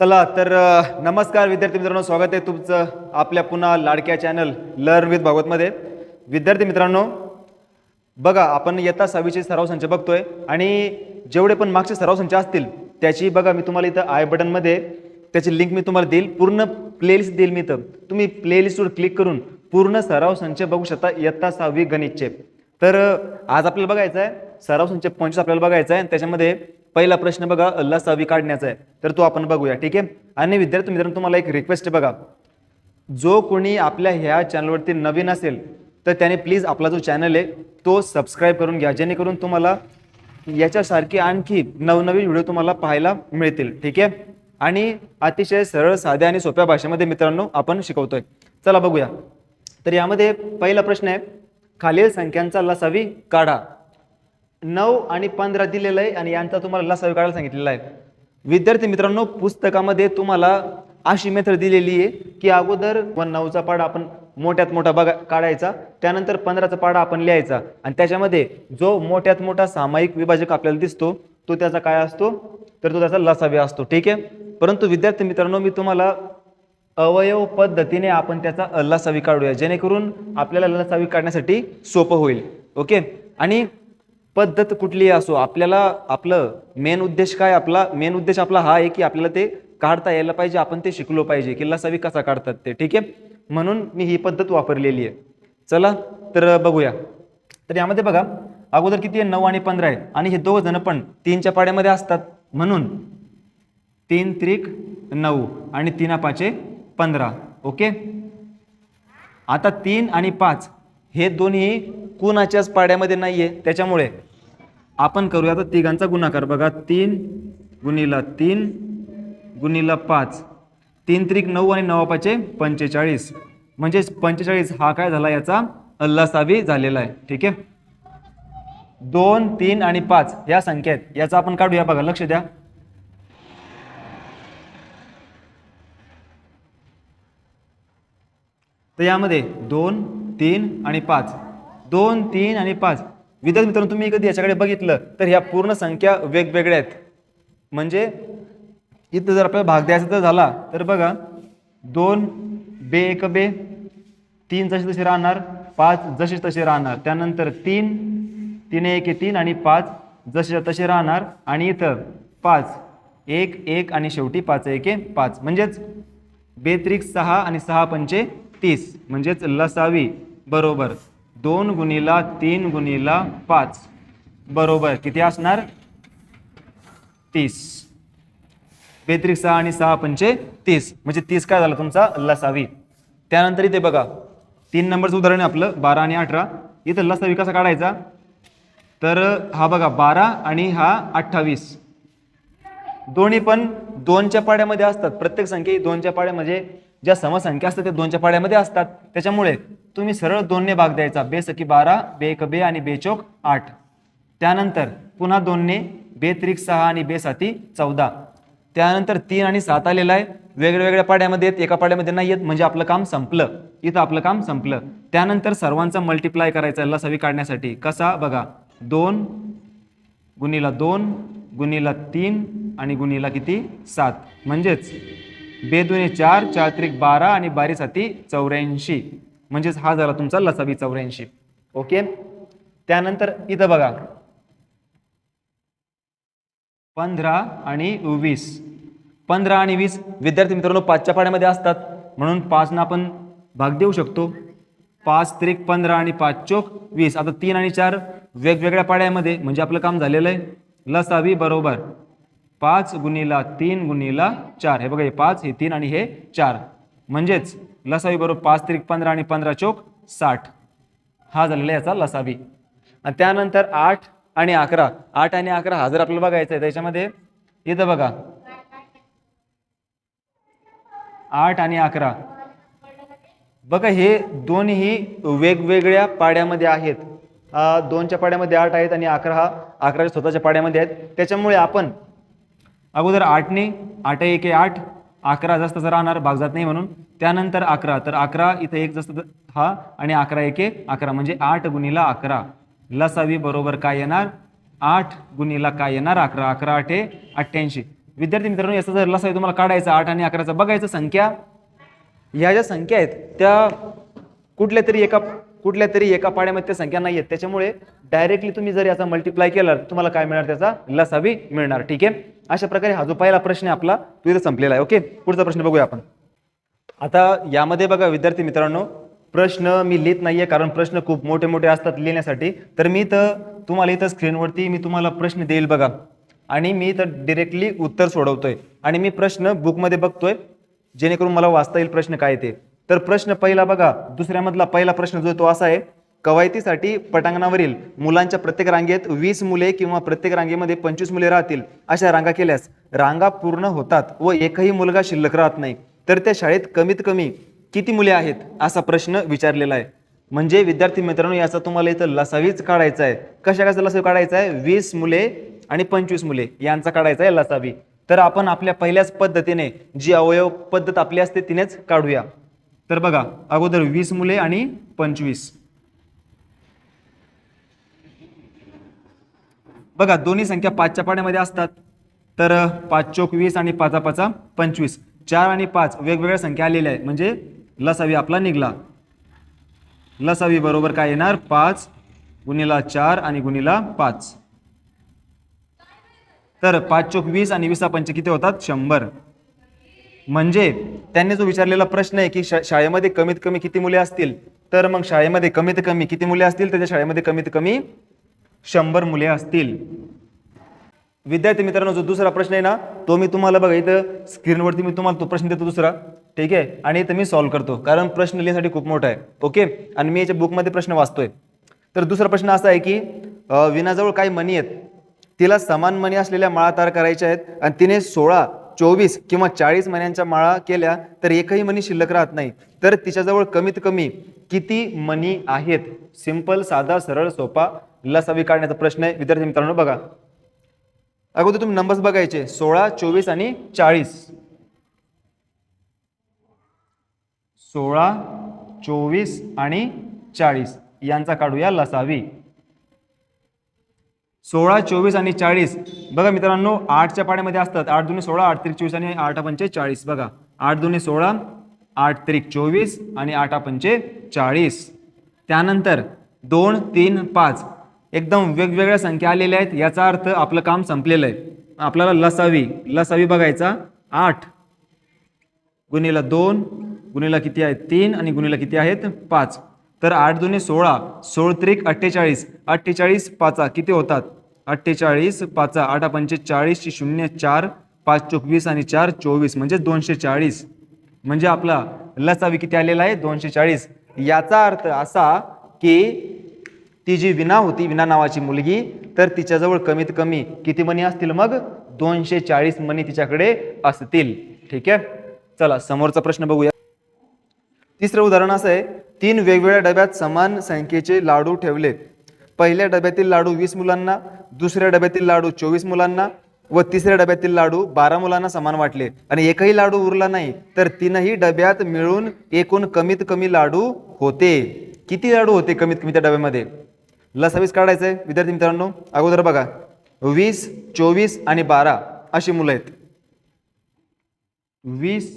चला तर नमस्कार विद्यार्थी मित्रांनो स्वागत आहे तुमचं आपल्या पुन्हा लाडक्या चॅनल लर्न विथ भागवतमध्ये. विद्यार्थी मित्रांनो बघा आपण येता सहावीचे सराव संच बघतोय आणि जेवढे पण मागचे सराव संच असतील त्याची बघा मी तुम्हाला इथं आय बटनमध्ये त्याची लिंक मी तुम्हाला देईल. पूर्ण प्लेलिस्ट देईल मी इथं. तुम्ही प्लेलिस्टवर क्लिक करून पूर्ण सराव संच बघू शकता इयत्ता सहावी गणितचे. तर आज आपल्याला बघायचं आहे सराव संच पंचवीस आपल्याला बघायचं आहे आणि त्याच्यामध्ये पहिला प्रश्न बघा अल्ला काढण्याचा आहे. तर तो आपण बघूया ठीक आहे? आणि विद्यार्थी मित्रांनो तुम्हाला एक रिक्वेस्ट बघा. जो कोणी आपल्या ह्या चॅनलवरती नवीन असेल तर त्याने प्लीज आपला जो चॅनल आहे तो सबस्क्राईब करून घ्या. जेणेकरून तुम्हाला याच्यासारखी आणखी नवनवीन व्हिडिओ तुम्हाला पाहायला मिळतील ठीक आहे? आणि अतिशय सरळ साध्या आणि सोप्या भाषेमध्ये मित्रांनो आपण शिकवतोय. चला बघूया. तर यामध्ये पहिला प्रश्न आहे खालील संख्यांचा लसावी काढा. नऊ आणि पंधरा दिलेलं आहे आणि यांचा तुम्हाला लसावी काढायला सांगितलेला आहे. विद्यार्थी मित्रांनो पुस्तकामध्ये तुम्हाला अशी मेथड दिलेली आहे की अगोदर वन नऊचा पाडा आपण मोठ्यात मोठा बघा काढायचा त्यानंतर पंधराचा पाडा आपण लिहायचा आणि त्याच्यामध्ये जो मोठ्यात मोठा सामायिक विभाजक आपल्याला दिसतो तो त्याचा काय असतो? तर तो त्याचा लसावी असतो ठीक आहे? परंतु विद्यार्थी मित्रांनो मी तुम्हाला अवयव पद्धतीने आपण त्याचा लसावी काढूया जेणेकरून आपल्याला लसावी काढण्यासाठी सोपं होईल ओके? आणि पद्धत कुठलीही असो आपल्याला आपलं मेन उद्देश काय? आपला मेन उद्देश आपला हा आहे की आपल्याला ते काढता यायला पाहिजे आपण ते शिकलो पाहिजे. की लसावी कसा काढतात ते ठीक आहे? म्हणून मी ही पद्धत वापरलेली आहे. चला तर बघूया. तर यामध्ये बघा अगोदर किती आहे? नऊ आणि पंधरा आहे. आणि हे दोघ जण पण तीनच्या पाड्यामध्ये असतात. म्हणून तीन त्रिक नऊ आणि तीना पाचे पंधरा ओके? आता तीन आणि पाच हे दोन्ही कुणाच्याच पाड्यामध्ये नाही आहे त्याच्यामुळे आपण करूया आता तिघांचा गुणाकार. बघा तीन गुणीला तीन गुणिला पाच. तीन त्रिक नऊ आणि नऊ पाचे पंचेचाळीस. म्हणजे पंचेचाळीस हा काय झाला? याचा अल्लासावी झालेला आहे. ठीक आहे? दोन तीन आणि पाच या संख्या आहेत. याचा आपण काढूया. बघा लक्ष द्या. तर यामध्ये दोन तीन आणि पाच. दोन तीन आणि पाच. विद्यार्थी मित्रांनो तुम्ही कधी याच्याकडे बघितलं तर ह्या पूर्ण संख्या वेगवेगळ्या आहेत. म्हणजे इथं जर आपल्याला भाग द्यायचा तर झाला तर बघा दोन बे एक बे तीन जसे तसे राहणार पाच जसे तसे राहणार. त्यानंतर तीन तीन एक तीन आणि पाच जसे तसे राहणार. आणि इथं पाच एक एक आणि शेवटी पाच एक पाच. म्हणजेच बेत्रिक सहा आणि सहा पंचे तीस. म्हणजेच लसावी. बरोबर. दोन गुणीला तीन गुणीला पाच. बरोबर. किती असणार? तीस. बेत्रिक सहा आणि सहा पंचे तीस. म्हणजे तीस काय झालं तुमचा? लसावी. त्यानंतर इथे बघा. तीन नंबरचं उदाहरण आहे आपलं बारा आणि अठरा. इथं लसावी कसा काढायचा? तर हा बघा बारा आणि हा अठ्ठावीस. दोन्ही पण दोनच्या पाड्यामध्ये असतात. प्रत्येक संख्या ही दोनच्या पाड्यामध्ये ज्या समसंख्या असतात त्या दोनच्या पाड्यामध्ये असतात. त्याच्यामुळे तुम्ही सरळ दोनने भाग द्यायचा. बे सकी बारा बे एक बे आणि बेचोक आठ. त्यानंतर पुन्हा दोनने बे त्रिक सहा आणि बे साती चौदा. त्यानंतर तीन आणि सात आलेला आहे. वेगळ्या वेगळ्या पाड्यामध्ये येत एका पाड्यामध्ये नाही येत म्हणजे आपलं काम संपलं. इथं आपलं काम संपलं. त्यानंतर सर्वांचा मल्टिप्लाय करायचा लसावी काढण्यासाठी. कसा? बघा. दोन गुणीला दोन गुणीला तीन आणि गुणीला किती? सात. म्हणजेच बेदुने चार चार त्रिक बारा आणि बारी साती चौऱ्याऐंशी. म्हणजेच हा झाला तुमचा लसावी चौऱ्याऐंशी. ओके त्यानंतर इथं बघा. पंधरा आणि वीस. पंधरा आणि वीस विद्यार्थी मित्रांनो पाचच्या पाड्यामध्ये असतात. म्हणून पाचनं आपण भाग देऊ शकतो. पाच त्रिक पंधरा आणि पाच चोक वीस. आता तीन आणि चार वेगवेगळ्या पाड्यामध्ये म्हणजे आपलं काम झालेलं आहे. लसावी बरोबर. पाच गुणीला तीन गुणीला चार. हे बघा हे पाच हे तीन आणि हे चार. म्हणजेच लसावी बरोबर पाच त्रिक पंधरा आणि पंधरा चोक साठ. हा झालेला याचा लसावी. आणि त्यानंतर आठ आणि अकरा. आठ आणि अकरा हा जर आपल्याला बघायचं आहे त्याच्यामध्ये इथं बघा. आठ आणि अकरा. बघा हे दोन्ही वेगवेगळ्या पाड्यामध्ये आहेत. दोनच्या पाड्यामध्ये आठ आहेत आणि अकरा हा अकराच्या स्वतःच्या पाड्यामध्ये आहेत. त्याच्यामुळे आपण अगोदर आठने आठ एक आठ. अकरा जास्त राहणार भाग जात नाही म्हणून. त्यानंतर अकरा. तर अकरा इथं एक जसं हा आणि अकरा एक अकरा. म्हणजे आठ गुणीला अकरा. लसावी बरोबर काय येणार? आठ गुणीला काय येणार? अकरा. अकरा आठे अठ्ठ्याऐंशी. विद्यार्थी मित्रांनो याचा जर लसावी तुम्हाला काढायचा आठ आणि अकराचा बघायचं संख्या ह्या ज्या संख्या आहेत त्या कुठल्या तरी एका कुठल्या तरी एका पाड्यामध्ये त्या संख्या नाही आहेत. त्याच्यामुळे डायरेक्टली तुम्ही जर याचा मल्टिप्लाय केला तर तुम्हाला काय मिळणार? त्याचा लसावी मिळणार. ठीक आहे? अशा प्रकारे हा जो पहिला प्रश्न आपला तो इथं संपलेला आहे. ओके? पुढचा प्रश्न बघूया आपण. आता यामध्ये बघा विद्यार्थी मित्रांनो प्रश्न मी लिहित नाहीये कारण प्रश्न खूप मोठे मोठे असतात लिहिण्यासाठी. तर मी तर तुम्हाला इथं स्क्रीनवरती मी तुम्हाला प्रश्न देईल बघा. आणि मी इथं डिरेक्टली उत्तर सोडवतोय. आणि मी प्रश्न बुकमध्ये बघतोय जेणेकरून मला वाचता येईल प्रश्न काय ते. तर प्रश्न पहिला बघा दुसऱ्यामधला पहिला प्रश्न जो तो असा आहे कवायतीसाठी पटांगणावरील मुलांच्या प्रत्येक रांगेत वीस मुले किंवा प्रत्येक रांगेमध्ये पंचवीस मुले राहतील अशा रांगा केल्यास रांगा पूर्ण होतात व एकही मुलगा शिल्लक राहत नाही. तर त्या शाळेत कमीत कमी किती मुले आहेत असा प्रश्न विचारलेला आहे. म्हणजे विद्यार्थी मित्रांनो याचा तुम्हाला इथं लसावीच काढायचा आहे. कशा कशा लसावी काढायचा आहे? वीस मुले आणि पंचवीस मुले यांचा काढायचा आहे लसावी. तर आपण आपल्या पहिल्याच पद्धतीने जी अवयव पद्धत आपली असते तिनेच काढूया. तर बघा अगोदर वीस मुले आणि पंचवीस. बघा दोन्ही संख्या पाचच्या पाण्यामध्ये असतात. तर पाच चोक वीस आणि पाचा पाचा पंचवीस. चार आणि पाच वेगवेगळ्या संख्या आलेल्या आहेत. म्हणजे लसावी आपला निघला. लसावी बरोबर काय येणार? पाच गुणिला चार आणि गुणिला पाच. तर पाच चोक वीस आणि वीसा पंच किती होतात? शंभर. म्हणजे त्यांनी जो विचारलेला प्रश्न आहे की शाळेमध्ये कमीत कमी किती मुले असतील? तर मग शाळेमध्ये कमीत कमी किती मुले असतील? त्याच्या शाळेमध्ये कमीत कमी शंभर मुले असतील. विद्यार्थी मित्रांनो जो दुसरा प्रश्न आहे ना तो मी तुम्हाला बघा इथं स्क्रीनवरती मी तुम्हाला तो प्रश्न देतो दुसरा. ठीक आहे? आणि इथं मी सॉल्व्ह करतो कारण प्रश्न लिहिण्यासाठी खूप मोठा आहे. ओके? आणि मी याच्या बुकमध्ये प्रश्न वाचतोय. तर दुसरा प्रश्न असा आहे की विनाजवळ काही मणी आहेत. तिला समान मणी असलेल्या माळा तयार करायच्या आहेत आणि तिने सोळा चोवीस किंवा चाळीस मण्यांच्या माळा केल्या तर एकही मणी शिल्लक राहत नाही. तर तिच्याजवळ कमीत कमी किती मणी आहेत? सिंपल साधा सरळ सोपा लसावी काढण्याचा प्रश्न आहे. विद्यार्थी मित्रांनो बघा. अगोदर तुम्ही नंबर्स बघायचे. सोळा चोवीस आणि चाळीस. सोळा चोवीस आणि चाळीस. यांचा काढूया लसावी. सोळा चोवीस आणि चाळीस. बघा मित्रांनो आठच्या पाड्यामध्ये असतात. आठ दोन्ही सोळा आठ त्रिक चोवीस आणि आठ पंचे चाळीस. बघा. आठ दोन्ही सोळा आठ त्रिक चोवीस आणि आठ पंचे चाळीस. त्यानंतर दोन तीन पाच. एकदम वेगवेगळ्या संख्या आलेल्या आहेत. याचा अर्थ आपलं काम संपलेलं आहे. आपल्याला लसावी लसावी बघायचा. आठ. गुणीला दोन गुन्हेला किती आहेत तीन आणि गुन्हेला किती आहेत? पाच. तर आठ दोन्ही सोळा सोळ त्रिक अठ्ठेचाळीस. अठ्ठेचाळीस पाचा किती होतात? अठ्ठेचाळीस पाचा आठ पंचे चाळीस शून्य चार पाच चोवीस आणि चार चोवीस म्हणजे दोनशे चाळीस. म्हणजे आपला लसावी किती आलेला आहे? दोनशे चाळीस. याचा अर्थ असा की ती जी विना होती विना नावाची मुलगी तर तिच्याजवळ कमीत कमी किती मणी असतील मग? दोनशे चाळीस मणी तिच्याकडे असतील. ठीक आहे? चला समोरचा प्रश्न बघूया. तिसरं उदाहरण असं आहे तीन वेगवेगळ्या डब्यात समान संख्येचे लाडू ठेवले पहिल्या डब्यातील लाडू वीस मुलांना दुसऱ्या डब्यातील लाडू चोवीस मुलांना व तिसऱ्या डब्यातील लाडू बारा मुलांना समान वाटले. आणि एकही लाडू उरला नाही तर तीनही डब्यात मिळून एकूण कमीत कमी लाडू होते. किती लाडू होते कमीत कमी त्या डब्यामध्ये? लसावीस काढायचं आहे विद्यार्थी मित्रांनो अगोदर बघा. वीस चोवीस आणि बारा अशी मुलं आहेत. वीस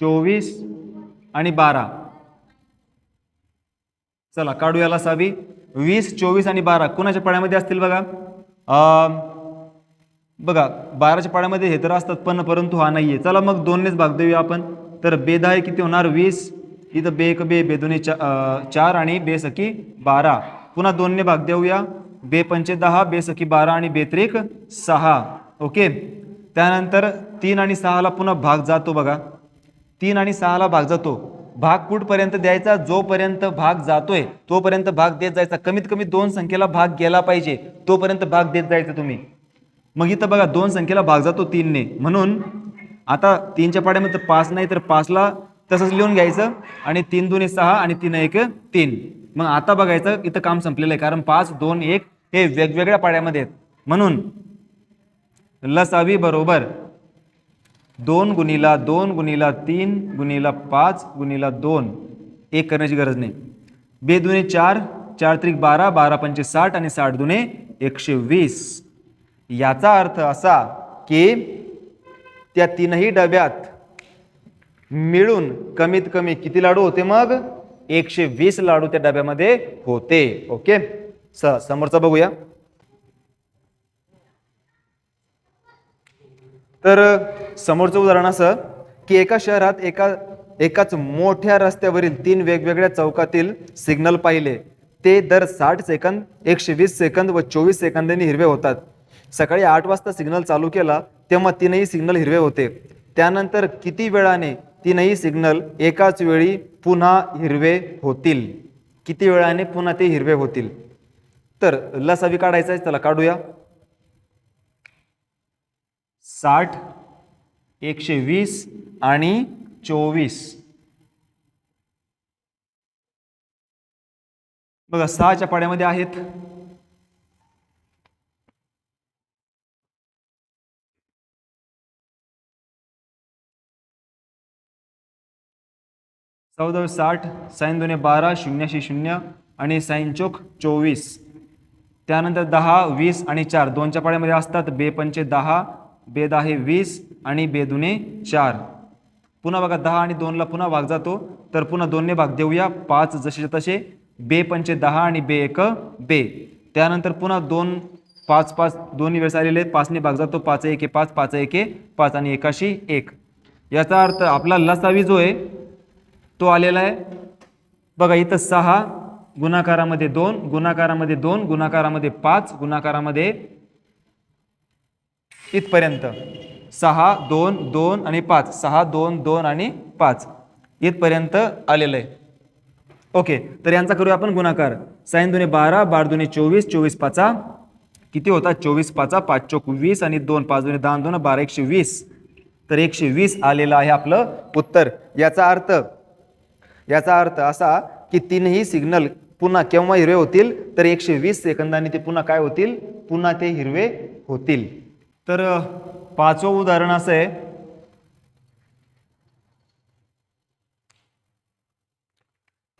चोवीस आणि बारा. चला काढूया लसावी वीस चोवीस आणि बारा कोणाच्या पाड्यामध्ये असतील बघा? अं, बघा बाराच्या पाड्यामध्ये हे तर असतात पण परंतु हा नाहीये. चला मग दोननेच भाग देऊया आपण. तर बेदा हे किती होणार? वीस. इथं बे एक बे बेदोनी दोन्ही चा चार आणि बे सखी बारा. पुन्हा दोनने भाग देऊया. बे पंचे दहा बे सखी बारा आणि बेत्रिक सहा. ओके? त्यानंतर तीन आणि सहाला पुन्हा भाग जातो बघा. तीन आणि सहाला भाग जातो. भाग कुठपर्यंत द्यायचा? जोपर्यंत भाग जातोय तोपर्यंत भाग देत जायचा. कमीत कमी दोन संख्येला भाग गेला पाहिजे तोपर्यंत भाग देत जायचं तुम्ही. मग इथं बघा दोन संख्येला भाग जातो तीनने. म्हणून आता तीनच्या पाड्यामध्ये पाच नाही तर पाचला तसंच लिहून घ्यायचं. आणि तीन दोन्ही सहा आणि तीन एक तीन. मग आता बघायचं इथं काम संपलेलं आहे. कारण पाच दोन एक हे वेगवेगळ्या पाड्यामध्ये आहेत. म्हणून लसावी बरोबर दोन गुणीला दोन गुणीला तीन गुणीला पाच गुणीला दोन एक करण्याची गरज नाही. बे दुने चार चार त्रिक बारा बारा पंचे साठ आणि साठ दुने एकशे वीस. याचा अर्थ असा की त्या तीनही डब्यात मिळून कमीत कमी किती लाडू होते मग? एकशे वीस लाडू त्या डब्यामध्ये होते. ओके? स समोरचा बघूया. तर समोरचं उदाहरण असं की एका शहरात एका एकाच मोठ्या रस्त्यावरील तीन वेगवेगळ्या चौकातील सिग्नल पाहिले. ते दर साठ सेकंद एकशे वीस सेकंद व चोवीस सेकंदांनी हिरवे होतात. सकाळी आठ वाजता सिग्नल चालू केला तेव्हा तीनही सिग्नल हिरवे होते. त्यानंतर किती वेळाने तीनही सिग्नल एकाच वेळी पुन्हा हिरवे होतील. किती वेळाने पुन्हा ते हिरवे होतील? तर लसावी काढायचा आहे त्याला काढूया. साठ एकशे वीस आणि चोवीस. बघा सहाच्या पाड्यामध्ये आहेत. चौदा साठ साईन दोन्ही बारा शून्याशी शून्य आणि साईन चोख चोवीस. त्यानंतर दहा वीस आणि चार दोनच्या पाड्यामध्ये असतात. बे पंचे दहा बे दहा वीस आणि बे दुने चार. पुन्हा बघा दहा आणि दोनला पुन्हा भाग जातो. तर पुन्हा दोनने भाग देऊया. पाच जसे तसे बे पंचे दहा आणि बे एक बे. त्यानंतर पुन्हा दोन पाच पाच दोन्ही वेळेस आलेले आहेत. पाचने भाग जातो. पाच एके पाच पाच एके पाच आणि एकाशी एक. याचा अर्थ आपला लसावी जो आहे तो आलेला आहे. बघा इथं सहा गुणाकारामध्ये दोन गुणाकारामध्ये दोन गुणाकारामध्ये पाच गुणाकारामध्ये इथपर्यंत. सहा दोन दोन आणि पाच. सहा दोन दोन आणि पाच. इथपर्यंत आलेलं आहे. ओके तर यांचा करूया आपण गुणाकार. साईन दुने बारा बार दुने चोवीस चोवीस पाचा. किती होता? चोवीस पाचा पाच चोक वीस आणि दोन पाच दोन्ही दहा दोन बारा एकशे वीस. तर एकशे वीस आलेलं आहे आपलं उत्तर. याचा अर्थ याचा अर्थ असा की तीनही सिग्नल पुन्हा केव्हा हिरवे होतील तर एकशे वीस सेकंदांनी ते पुन्हा काय होतील? पुन्हा ते हिरवे होतील. तर पाचवं उदाहरण असं आहे.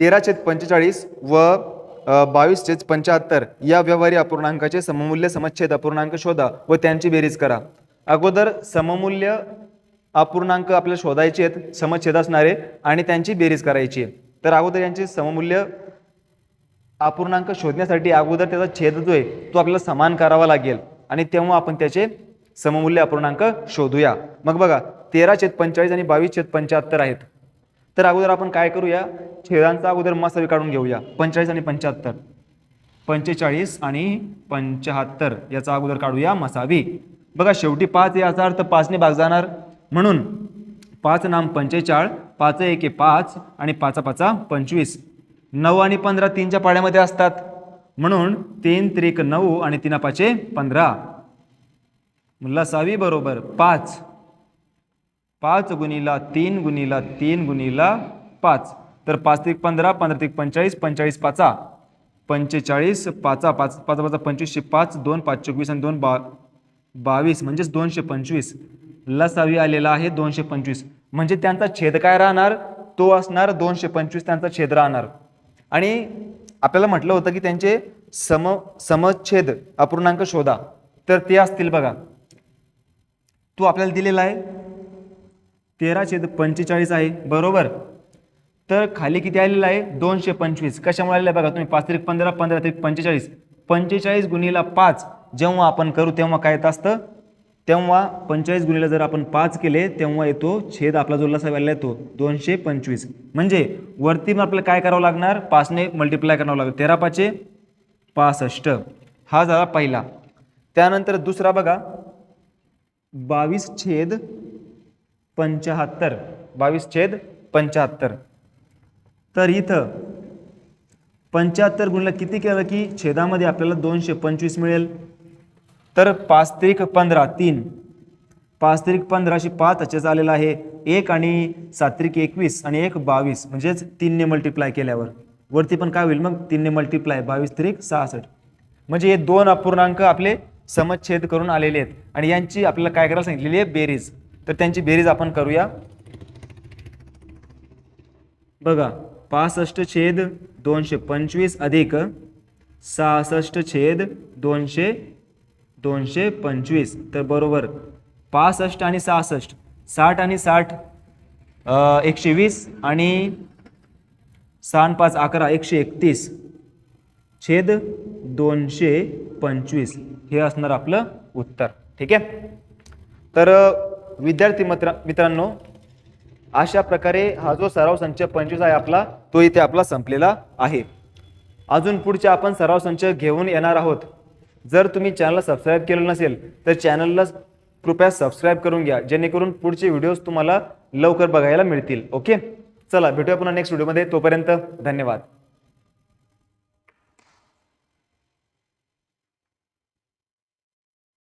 तेरा छेद पंचेचाळीस व बावीस छेद पंच्याहत्तर या व्यवहारी अपूर्णांकाचे सममूल्य समच्छेद अपूर्णांक शोधा व त्यांची बेरीज करा. अगोदर सममूल्य अपूर्णांक आपल्याला शोधायचे आहेत समच्छेद असणारे आणि त्यांची बेरीज करायची आहे. तर अगोदर यांचे सममूल्य अपूर्णांक शोधण्यासाठी अगोदर त्याचा छेद जो आहे तो आपल्याला समान करावा लागेल. आणि तेव्हा आपण त्याचे सममूल्य अपूर्णांक शोधूया. मग बघा तेरा छेद पंचेचाळीस आणि बावीस छेद पंच्याहत्तर आहेत. तर अगोदर आपण काय करूया? छेदांचा अगोदर मसावी काढून घेऊया. पंचेचाळीस आणि पंच्याहत्तर. पंचेचाळीस आणि पंच्याहत्तर याचा अगोदर काढूया मसावी. बघा शेवटी पाच याचा अर्थ पाचने भाग जाणार. म्हणून पाच नाम पंचेचाळ पाच एके पाच आणि पाचा पाचा पंचवीस. नऊ आणि पंधरा तीनच्या पाड्यामध्ये असतात. म्हणून तीन त्रिक नऊ आणि तीन पाचे पंधरा. लसावी बरोबर पाच. पाच गुणीला तीन गुणीला तीन गुणीला पाच. तर पाच त्रिक पंधरा पंधरा त्रिक पंचेचाळीस पंचेचाळीस पाचा. पंचेचाळीस पाचा पाच पाचा पाचा पंचवीसशे पाच दोन पाच चोवीस आणि दोन बा बावीस म्हणजेच दोनशे पंचवीस. लसावी आलेला आहे दोनशे पंचवीस. म्हणजे त्यांचा छेद काय राहणार? तो असणार दोनशे पंचवीस त्यांचा छेद राहणार. आणि आपल्याला म्हटलं होतं की त्यांचे सम समच्छेद अपूर्णांक शोधा. तर ते असतील बघा. तो आपल्याला दिलेला आहे. तेरा छेद पंचेचाळीस आहे. बरोबर? तर खाली किती आलेलं आहे? दोनशे पंचवीस. कशामुळे आलेलं आहे बघा तुम्ही? पाच त्रिक पंधरा पंधरा त्रिक पंचेचाळीस. पंचेचाळीस गुणीला पाच. जेव्हा आपण करू तेव्हा काय येत असतं? तेव्हा पंचेचाळीस गुणीला जर आपण पाच केले तेव्हा येतो छेद आपला जो लसा व्हायला येतो दोनशे पंचवीस. म्हणजे वरती मग आपल्याला काय करावं लागणार? पाचने मल्टिप्लाय करावं लागेल. तेरा पाचे पासष्ट. हा झाला पहिला. त्यानंतर दुसरा बघा. बावीस छेद पंच्याहत्तर बावीस छेद पंच्याहत्तर तर इथं पंच्याहत्तर गुणला किती केलं की छेदामध्ये आपल्याला दोनशे पंचवीस मिळेल. तर पाच त्रिक पंधरा तीन. पाच त्रिक पंधराशे पाच त्याच्याच आलेला आहे. एक आणि सात्रिक एकवीस आणि एक बावीस. म्हणजेच तीनने मल्टिप्लाय केल्यावर. वरती पण काय होईल मग? तीनने मल्टिप्लाय बावीस त्रिक सहासष्ट. म्हणजे हे दोन अपूर्णांक आपले समच्छेद करून आलेले आहेत. आणि यांची आपल्याला काय करायला सांगितलेली आहे? बेरीज. तर त्यांची बेरीज आपण करूया. बघा. पासष्ट छेद दोनशे पंचवीस अधिक सहासष्ट छेद दोनशे दोनशे पंचवीस. तर बरोबर. पासष्ट आणि सहासष्ट. साठ आणि साठ एकशे वीस आणि सहा पाच अकरा एकशे एकतीस छेद दोनशे पंचवीस. हे असणार आपलं उत्तर. ठीक आहे? तर विद्यार्थी मित्र मित्रांनो अशा प्रकारे हा जो सराव संच पंचवीस आहे आपला तो इथे आपला संपलेला आहे. अजून पुढचे आपण सराव संच घेऊन येणार आहोत. जर तुम्ही चॅनलला सबस्क्राईब केलं नसेल तर चॅनलला कृपया सबस्क्राईब करून घ्या जेणेकरून पुढचे व्हिडिओज तुम्हाला लवकर बघायला मिळतील. ओके चला भेटूया पुन्हा नेक्स्ट व्हिडिओमध्ये तोपर्यंत धन्यवाद.